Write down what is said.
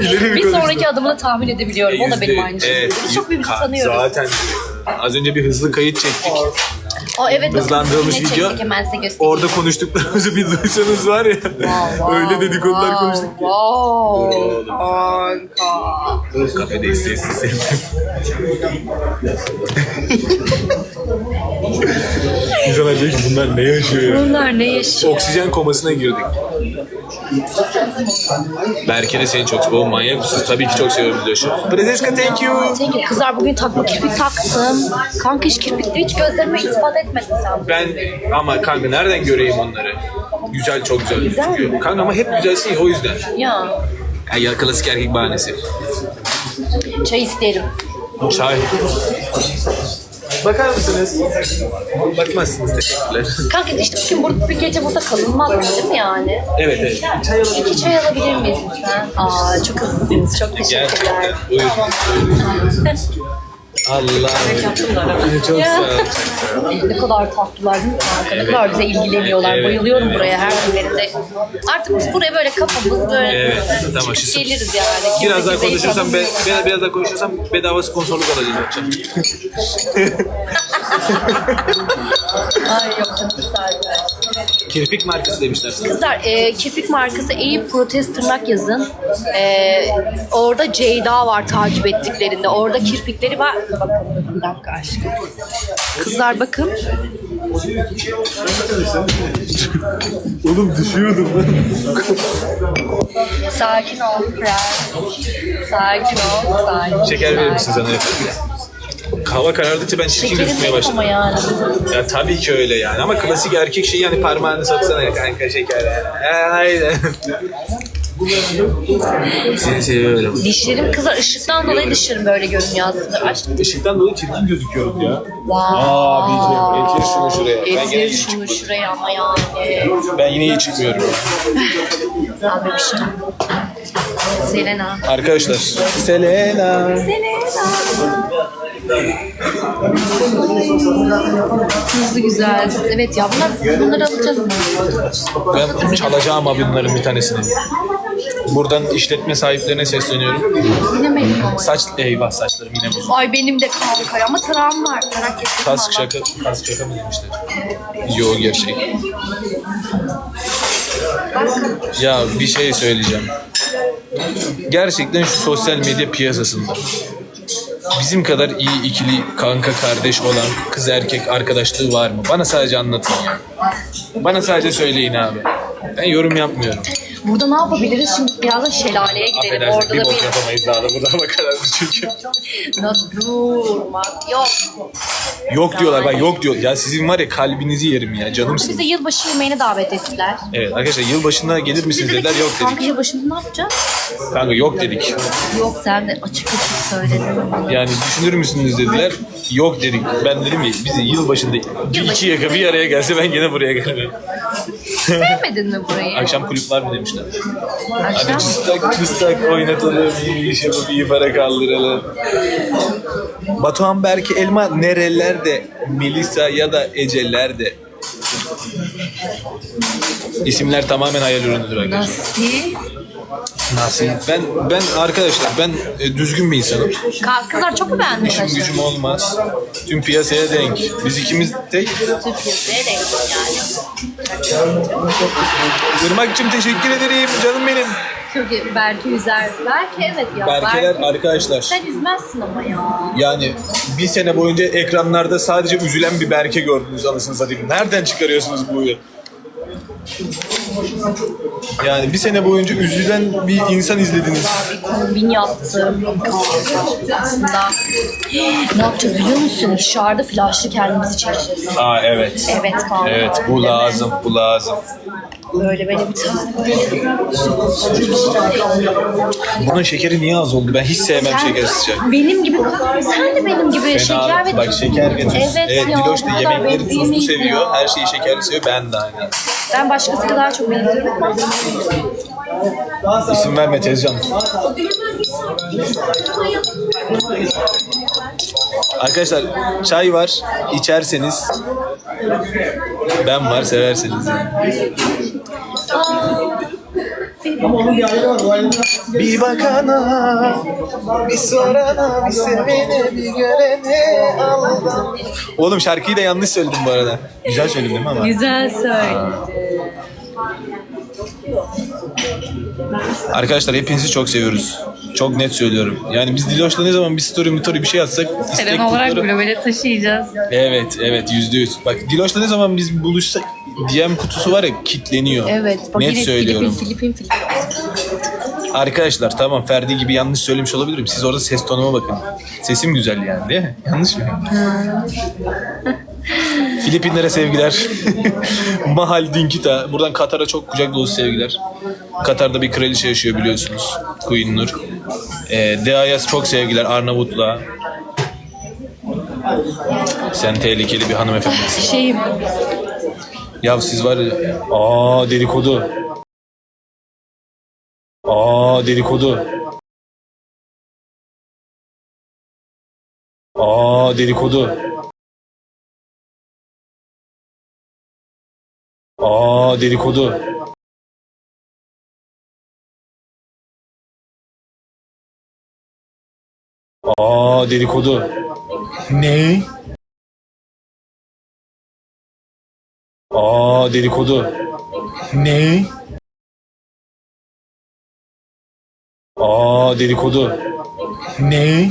İleri bir bir sonraki adımını tahmin edebiliyorum. O da benim aynı şeyim. evet, Biz çok birbirimizi tanıyoruz. Zaten az önce bir hızlı kayıt çektik. Aa, evet, Hızlandırılmış video. Orada konuştuklarımızı bir duysanız var ya. öyle dedikodular wow, konuştuk ki. Wow. Kanka. Kafedeyiz sessiz sessiz. İnsanlar diyor ki bunlar ne yaşıyor ya? Bunlar ne yaşıyor? Oksijen komasına girdik. Berke de seni çok seviyor. Manyak mısınız? Tabii ki çok seviyorum Diloş'u. Prezeska thank you. Kızlar bugün takma kirpik taktım. Kanka hiç kirpikli hiç gözlerime iltifat etmedin sen. Ben ama kanka nereden göreyim onları? Güzel çok güzel. Güzel mi? gözüküyor. Kanka ama hep güzelsin ya o yüzden. Ya Ya, ya klasik erkek bahanesi. çay isterim. Çay. Bakar mısınız? Bakmazsınız teşekkürler. Kanka işte bugün burada bir gece burada kalınmaz mı değil mi yani? evet evet. İki çay alabilir miyiz lütfen? Aa çok hızlısınız. Çok teşekkürler. Gerçekten. Buyurun. buyurun. Allah. Çok Ya. sağ ol. ne kadar tatlılar değil mi kanka? Ne kadar bize ilgileniyorlar. Evet, Bayılıyorum evet. buraya her günlerinde. Artık biz buraya böyle kafamız böyle Evet, tamam, çıkıp şu- geliriz yani. Biraz daha Kimse konuşursam, be, tanımıyor. biraz, biraz daha konuşursam bedava sponsorluk alacağım. akşam. Ay yok canım güzel. Kirpik markası demişler sana. Kızlar e, kirpik markası iyi protez tırnak yazın. E, orada Ceyda var takip ettiklerinde. Orada kirpikleri var. Bakın bir dakika aşkım. Kızlar bakın. Oğlum düşüyordum lan. Sakin ol prens. Sakin ol. Sakin. Şeker verir misin sana efendim? Hava karardıkça ben çirkin Şekerin gözükmeye yok ama başladım. yani. Ya tabii ki öyle yani ama klasik erkek şey yani parmağını soksana ya kanka şeker ya. E, Aynen. Seni seviyorum. Dişlerim kızlar ışıktan dolayı dişlerim böyle görünüyor aslında. Aşkım. Işıktan dolayı çirkin gözüküyorum ya. Wow. Abiciğim getir şunu şuraya. Ben Getir iyi şunu şuraya ama yani. Ben yine iyi çıkmıyorum. Al bebişim. Selena. Arkadaşlar. Selena. Hızlı güzel. Evet ya bunlar, bunları alacağız? Ben çalacağım abi bunların bir tanesini. Buradan işletme sahiplerine sesleniyorum. Yine mi ama? Saç, eyvah saçlarım yine bozuldu. Ay benim de kanka ama tarağım var. Tarak getirdim Kask ama. şaka, kask şaka mı demişler? Yo gerçek. Ya bir şey söyleyeceğim. Gerçekten şu sosyal medya piyasasında bizim kadar iyi ikili kanka kardeş olan kız erkek arkadaşlığı var mı? Bana sadece anlatın ya. Bana sadece söyleyin abi. Ben yorum yapmıyorum. Burada ne yapabiliriz? Şimdi birazdan şelaleye gidelim. Affedersin Orada bir da bok bir... yapamayız daha da burada bakarız çünkü. Nasıl durmak yok. Yok diyorlar bak yok diyor. Ya sizin var ya kalbinizi yerim ya canımsınız. Bizi yılbaşı yemeğine davet ettiler. Evet arkadaşlar yılbaşında gelir misiniz dediler yok Kanka dedik. yılbaşında ne yapacağız? Kanka yok dedik. Yok sen de açık açık söyledin. Yani düşünür müsünüz dediler. Yok dedik. Ben dedim ya bizi yılbaşında bir iki yaka bir araya gelse ben gene buraya gelmem. Sevmedin mi burayı? Akşam kulüp var mı demişler. Hadi Akşam? cıstak cıstak oynatalım, iyi iş yapıp iyi para kaldıralım. Batuhan Berke Elma nerelerde? Melisa ya da Ece'lerde. İsimler tamamen hayal ürünüdür arkadaşlar. Nasıl? Nasıl? Ben ben arkadaşlar ben e, düzgün bir insanım. Ka- Kızlar çok mu beğendi İşim saçları? gücüm olmaz. Tüm piyasaya denk. Biz ikimiz tek. Türkiye'de renk yani. Irmak'cığım teşekkür ederim. Canım benim. Türkiye Berke Üzer. Berke evet ya. Berkeler Berke. arkadaşlar. Sen üzmezsin ama ya. Yani bir sene boyunca ekranlarda sadece üzülen bir Berke gördünüz anasını satayım. Nereden çıkarıyorsunuz bu huyu? Yani bir sene boyunca üzülen bir insan izlediniz. Kombin yaptım. Aslında. ne yapacağız biliyor musun? Dışarıda flaşlı kendimizi çekeceğiz. Aa evet. Evet kanka. Evet bu lazım, bu lazım. Böyle böyle bir tane böyle. Bunun şekeri niye az oldu? Ben hiç sevmem Sen şeker sıcak. benim gibi sen de benim gibi şeker ve Bak şeker ve tuz. Evet, Evet, ya, Diloş da yemekleri tuzlu seviyor. ya. Her şeyi şekerli seviyor. Ben de aynen. Ben başkası kadar çok benziyorum. İsim verme Tezcan. Arkadaşlar çay var. içerseniz ben var severseniz. yani. Bir bakana, bir sorana, bir sevene, bir görene aldan. Oğlum şarkıyı da yanlış söyledim bu arada. Güzel söyledim değil mi ama? Güzel söyle. Arkadaşlar hepinizi çok seviyoruz. Çok net söylüyorum. Yani biz Diloş'la ne zaman bir story motoru bir şey atsak istek Seren olarak kutları- globale taşıyacağız. Evet evet yüzde yüz. Bak Diloş'la ne zaman biz buluşsak DM kutusu var ya kitleniyor. Evet. Bak Net yine söylüyorum. Filipin, Filipin, Filipin. Arkadaşlar tamam Ferdi gibi yanlış söylemiş olabilirim. Siz orada ses tonuma bakın. Sesim güzel yani değil mi? Yanlış mı? Filipinlere sevgiler. Mahal Dinkita. Buradan Katar'a çok kucak dolusu sevgiler. Katar'da bir kraliçe yaşıyor biliyorsunuz. Queen Nur. Ee, Dea'ya çok sevgiler Arnavutluğa. Sen tehlikeli bir hanımefendisin. Şeyim. Ya siz var ya... Aa dedikodu. Aa dedikodu. Aa dedikodu. Aa dedikodu. Aa dedikodu. Ne? Aa dedikodu. Ne? Aa dedikodu. Ne?